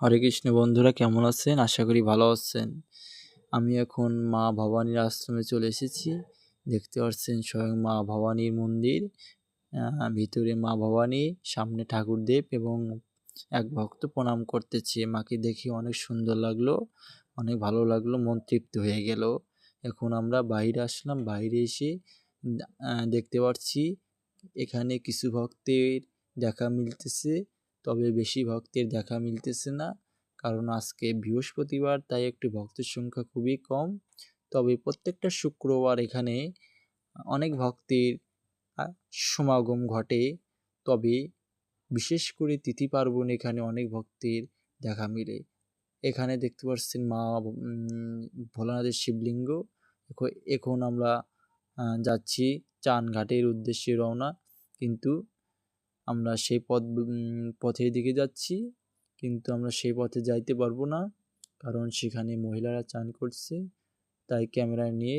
হরে কৃষ্ণ, বন্ধুরা কেমন আছেন? আশা করি ভালো আছেন। আমি এখন মা ভবানীর আশ্রমে চলে এসেছি। দেখতে পাচ্ছেন স্বয়ং মা ভবানীর মন্দির। ভিতরে মা ভবানী, সামনে ঠাকুরদেব এবং এক ভক্ত প্রণাম করতেছে। মাকে দেখে অনেক সুন্দর লাগল, অনেক ভালো লাগল, মন তৃপ্ত হয়ে গেল। এখন আমরা বাইরে আসলাম, বাইরে এসে দেখতে পাচ্ছি এখানে কিছু ভক্তের দেখা মিলতেছে। তবে বেশি ভক্তের দেখা মিলতেছে না। কারণ আজকে বৃহস্পতিবার, তাই একটু ভক্তের সংখ্যা খুবই কম। তবে প্রত্যেকটা শুক্রবার এখানে অনেক ভক্তের সমাগম ঘটে। তবে বিশেষ করে তিথি পার্বণ এখানে অনেক ভক্তের দেখা মিলে। এখানে দেখতে পাচ্ছেন মা ভোলানাথের শিবলিঙ্গ। এখন আমরা যাচ্ছি চান ঘাটের উদ্দেশ্যে রওনা। কিন্তু আমরা সেই পথ পথের দিকে যাচ্ছি, কিন্তু আমরা সেই পথে যাইতে পারব না, কারণ সেখানে মহিলারা চান করছে, তাই ক্যামেরা নিয়ে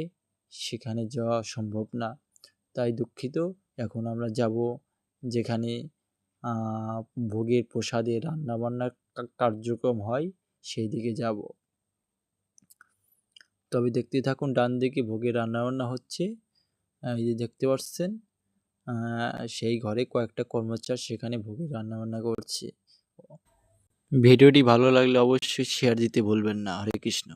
সেখানে যাওয়া সম্ভব না। তাই দুঃখিত, এখন আমরা যাব যেখানে ভোগের প্রসাদে রান্নাবান্নার কার্যক্রম হয় সেই দিকে যাব। তবে দেখতে থাকুন, ডান দিকে ভোগের রান্নাবান্না হচ্ছে এই যে দেখতে পাচ্ছেন সেই ঘরে কয়েকটা কর্মচার সেখানে ভোগের রান্নাবান্না করছে। ভিডিওটি ভালো লাগলে অবশ্যই শেয়ার দিতে ভুলবেন না। হরে কৃষ্ণ।